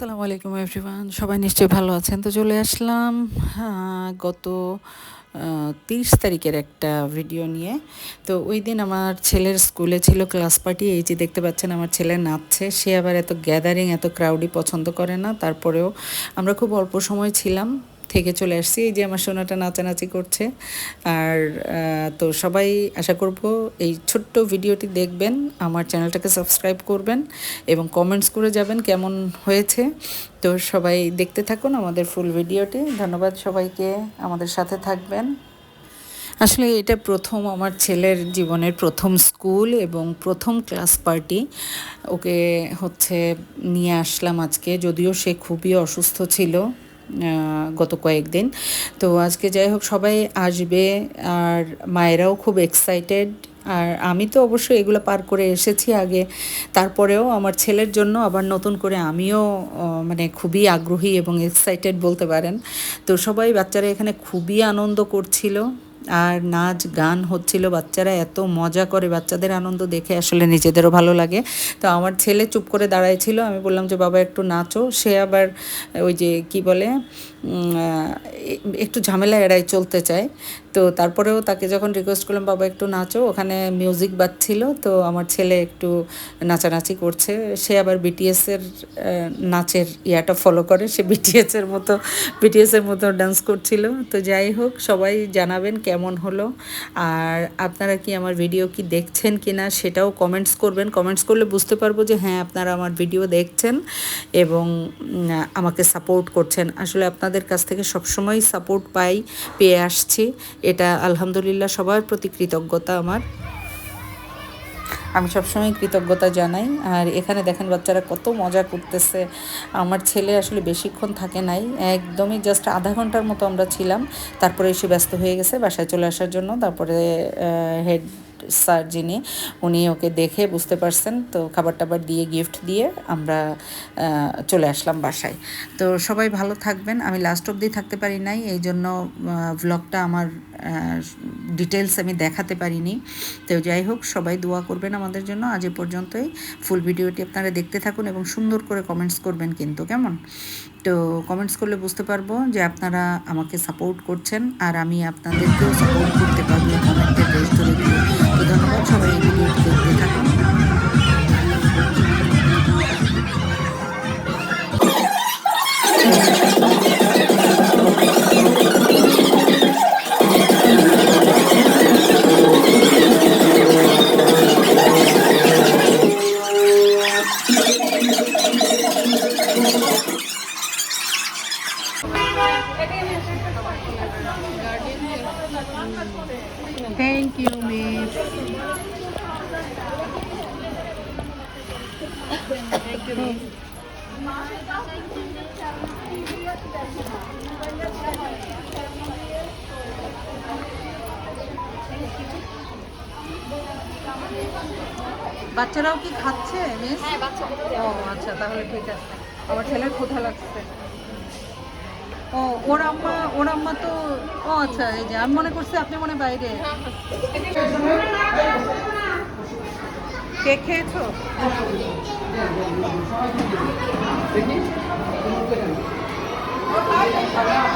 আসসালামু আলাইকুম এভরিওয়ান সবাই নিশ্চয়ই ভালো আছেন। তো চলে আসলাম গত তিরিশ তারিখের একটা ভিডিও নিয়ে। তো ওই দিন আমার ছেলের স্কুলে ছিল ক্লাস পার্টি এই যে দেখতে পাচ্ছেন, আমার ছেলে নাচছে। সে আবার এত গ্যাদারিং এত ক্রাউডি পছন্দ করে না। তারপরেও আমরা খুব অল্প সময় ছিলাম। থেকে চলে আসছি। এই যে আমার সোনাটা নাচানাচি করছে। আর তো সবাই আশা করব এই ছোট্ট ভিডিওটি দেখবেন, আমার চ্যানেলটাকে সাবস্ক্রাইব করবেন এবং কমেন্টস করে যাবেন কেমন হয়েছে। তো সবাই দেখতে থাকুন আমাদের ফুল ভিডিওটি। ধন্যবাদ সবাইকে, আমাদের সাথে থাকবেন। আসলে এটা প্রথম আমার ছেলের জীবনের প্রথম স্কুল এবং প্রথম ক্লাস পার্টি। ওকে হচ্ছে নিয়ে আসলাম আজকে, যদিও সে খুবই অসুস্থ ছিল। গত কয়েকদিন। তো আজকে যাই হোক, সবাই আসবে আর মায়েরাও খুব এক্সাইটেড আর আমি তো অবশ্যই এগুলো পার করে এসেছি আগে। তারপরেও আমার ছেলের জন্য আবার নতুন করে আমিও মানে খুবই আগ্রহী এবং এক্সাইটেড বলতে পারেন। তো সবাই বাচ্চারা এখানে খুবই আনন্দ করছিল। আর নাচ, গান হচ্ছিল বাচ্চারা, এত মজা করে বাচ্চাদের আনন্দ দেখে আসলে নিজেদেরও ভালো লাগে। তো আমার ছেলে চুপ করে দাঁড়াইছিলো, আমি বললাম যে, বাবা, একটু নাচো। সে আবার ওই যে, কি বলে একটু ঝামেলা এড়াই চলতে চায়। তো তারপরেও তাকে যখন রিকোয়েস্ট করলাম, বাবা, একটু নাচো। ওখানে মিউজিক বাজছিল, তো আমার ছেলে একটু নাচানাচি করছে। সে আবার বিটিএসের নাচের ইয়াটা ফলো করে। সে বিটিএসের মতো বিটিএসের মতো ডান্স করছিল। তো যাই হোক, সবাই জানাবেন কেমন হলো। আর আপনারা কি আমার ভিডিও কি দেখছেন কি না সেটাও কমেন্টস করবেন। কমেন্টস করলে বুঝতে পারব যে হ্যাঁ আপনারা আমার ভিডিও দেখছেন এবং আমাকে সাপোর্ট করছেন। আসলে আপনাদের কাছ থেকে সবসময় সাপোর্ট পাই, পেয়ে আসছি। এটা আলহামদুলিল্লাহ সবার প্রতি কৃতজ্ঞতা আমার। আমি সবসময় কৃতজ্ঞতা জানাই। আর এখানে দেখেন বাচ্চারা কত মজা করতেছে। আমার ছেলে আসলে বেশিক্ষণ থাকে নাই। একদমই জাস্ট আধা ঘণ্টার মতো আমরা ছিলাম। তারপরে এসে ব্যস্ত হয়ে গেছে বাসায় চলে আসার জন্য। তারপরে হেড স্যার যিনি, উনি ওকে দেখে বুঝতে পারছেন, তো খাবার টাবার দিয়ে গিফট দিয়ে আমরা চলে আসলাম বাসায়। তো সবাই ভালো থাকবেন। আমি লাস্ট অবধি থাকতে পারি নাই এই জন্য ভ্লগটা আমার ডিটেলস আমি দেখাতে পারিনি। তো যাই হোক, সবাই দোয়া করবেন আমাদের জন্য। আজ এ পর্যন্তই। ফুল ভিডিওটি আপনারা দেখতে থাকুন এবং সুন্দর করে কমেন্টস করবেন কিন্তু, কেমন? তো কমেন্টস করলে বুঝতে পারব যে আপনারা আমাকে সাপোর্ট করছেন, আর আমি আপনাদেরকেও সাপোর্ট করতে পারব। Thank you, miss. Thank বাচ্চারাও কি খাচ্ছে মিস ও আচ্ছা তাহলে ঠিক আছে। আমার ছেলের ক্ষুধা লাগছে। ও, ওর আম্মা ওর আম্মা তো, ও আচ্ছা এই যে, আমি মনে করছি আপনি মনে বাইরে। কে খেয়েছো?